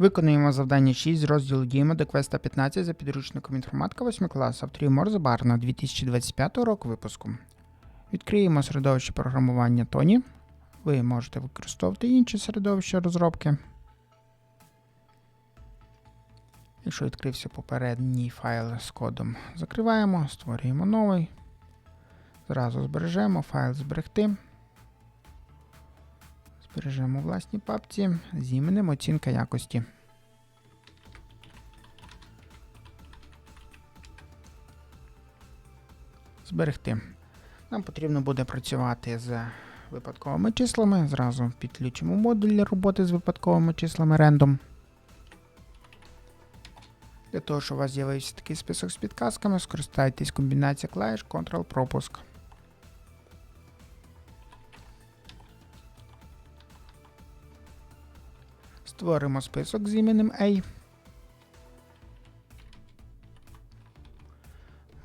Виконуємо завдання 6 з розділу діємо до квеста 15 за підручником інформатика 8 класу авторів Морзе Барна 2025 року випуску. Відкриємо середовище програмування Тоні. Ви можете використовувати інші середовища розробки. Якщо відкрився попередній файл з кодом, закриваємо, створюємо новий. Зразу збережемо файл зберегти. Збережемо у власній папці з іменем оцінка якості. Зберегти. Нам потрібно буде працювати з випадковими числами. Зразу підключимо модуль для роботи з випадковими числами random. Для того, щоб у вас з'явився такий список з підказками, скористайтесь комбінацією клавіш Ctrl-пропуск. Створимо список з іменем A.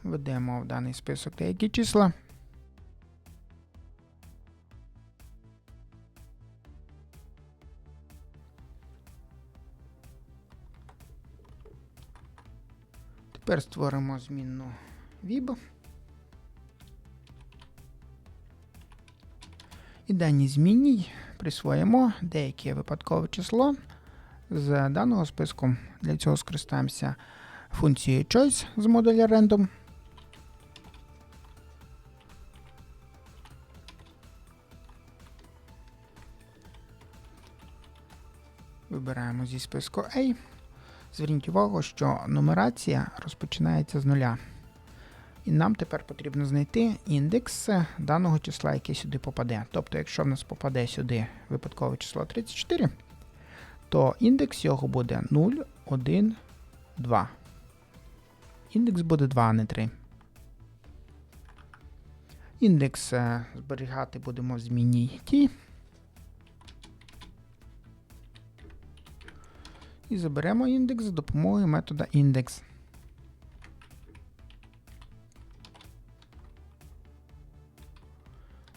Введемо в даний список деякі числа. Тепер створимо змінну VIB. І даній змінній присвоїмо деяке випадкове число з даного списку. Для цього скористаємося функцією choice з модуля random. Вибираємо зі списку A. Зверніть увагу, що нумерація розпочинається з нуля. І нам тепер потрібно знайти індекс даного числа, яке сюди попаде. Тобто, якщо в нас попаде сюди випадкове число 34, то індекс його буде 0, 1, 2. Індекс буде 2, а не 3. Індекс е, зберігати будемо в змінній T. І заберемо індекс за допомогою метода index.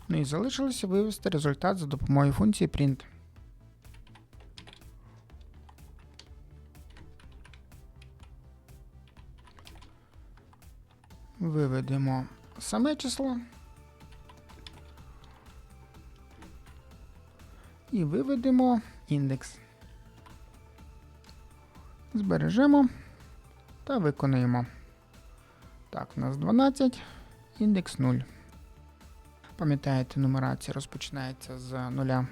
Ну і залишилося вивести результат за допомогою функції print. Виведемо саме число. І виведемо індекс. Збережемо та виконуємо. Так, у нас 12, індекс 0. Пам'ятаєте, нумерація розпочинається з нуля.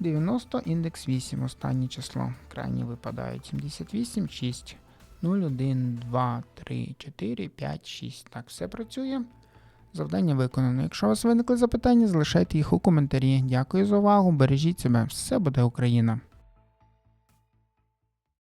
90, індекс 8, останнє число. Крайні випадають 78, 6, 0, 1, 2, 3, 4, 5, 6. Так, все працює. Завдання виконано. Якщо у вас виникли запитання, залишайте їх у коментарі. Дякую за увагу. Бережіть себе. Все буде Україна!